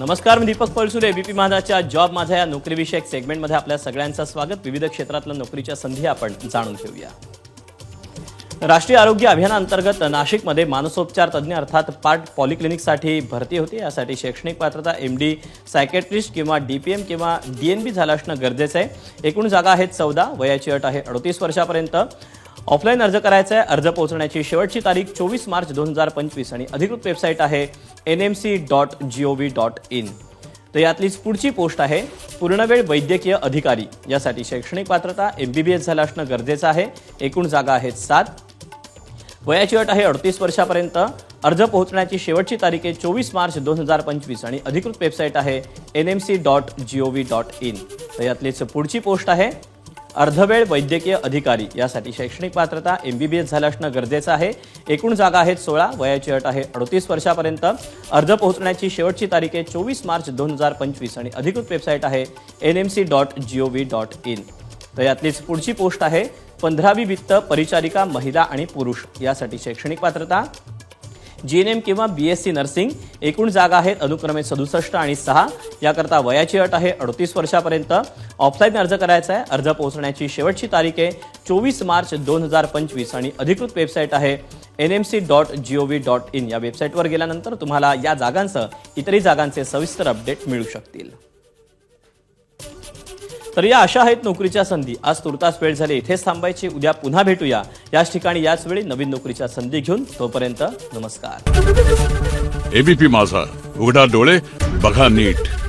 नमस्कार मी दीपक पळसुरे बीपी माझाच्या जॉब माझा या नोकरीविषयक सेगमेंटमध्ये आपल्या सगळ्यांचं स्वागत. विविध क्षेत्रातल्या नोकरीच्या संधी आपण जाणून घेऊया. राष्ट्रीय आरोग्य अभियानांतर्गत नाशिकमध्ये मानसोपचार तज्ज्ञ अर्थात पार्ट पॉलिक्लिनिकसाठी भरती होती. यासाठी शैक्षणिक पात्रता एम डी सायकॅट्रिस्ट किंवा डी पी एम किंवा डी एन बी झालं असणं गरजेचं आहे. एकूण जागा आहेत चौदा वयाची अट आहे अडतीस वर्षापर्यंत. ऑफलाईन अर्ज करायचा आहे अर्ज पोहोचण्याची शेवटची तारीख चोवीस मार्च दोन हजार पंचवीस आणि अधिकृत वेबसाईट आहे N M C dot G O V dot in तर यातलीच पुढची पोस्ट आहे पूर्णवेळ वैद्यकीय अधिकारी. यासाठी शैक्षणिक पात्रता एम बी बी एस झालं असणं गरजेचं आहे. एकूण जागा आहेत सात. वयाची अट आहे अडतीस वर्षापर्यंत. अर्ज पोहोचण्याची शेवटची तारीख आहे चोवीस मार्च दोन हजार पंचवीस आणि अधिकृत वेबसाईट आहे N M C dot G O V dot in तर यातलीच पुढची पोस्ट आहे अर्धवेळ वैद्यकीय अधिकारी यासाठी शैक्षणिक पात्रता एम बी बी एस झालं असणं गरजेचं आहे. एकूण जागा आहेत सोळा वयाची अट आहे अडतीस वर्षापर्यंत. अर्ज पोहोचण्याची शेवटची तारीख आहे चोवीस मार्च दोन हजार पंचवीस आणि अधिकृत वेबसाईट आहे N M C dot G O V dot in तर यातलीच पुढची पोस्ट आहे पंधरावी वित्त परिचारिका महिला आणि पुरुष. यासाठी शैक्षणिक पात्रता जी एन एम किंवा बी एस सी नर्सिंग एकूण जागा आहेत अनुक्रमे सदुसष्ट आणि सहा. याकरता वयाची अट आहे अडतीस वर्षापर्यंत. ऑफलाईन अर्ज करायचा आहे. अर्ज पोहोचण्याची शेवटची तारीख आहे चोवीस मार्च दोन हजार पंचवीस आणि अधिकृत वेबसाईट आहे N M C dot G O V dot in या वेबसाईटवर गेल्यानंतर तुम्हाला या जागांसह इतरही जागांचे सविस्तर अपडेट मिळू शकतील. तर या अशा आहेत नोकरीच्या संधी. आज तुर्तास वेळ झाली. इथेच थांबायची. उद्या पुन्हा भेटूया. याच ठिकाणी याच वेळी नवीन नोकरीच्या संधी घेऊन तोपर्यंत नमस्कार. एबीपी माझा. उघडा डोळे बघा नीट.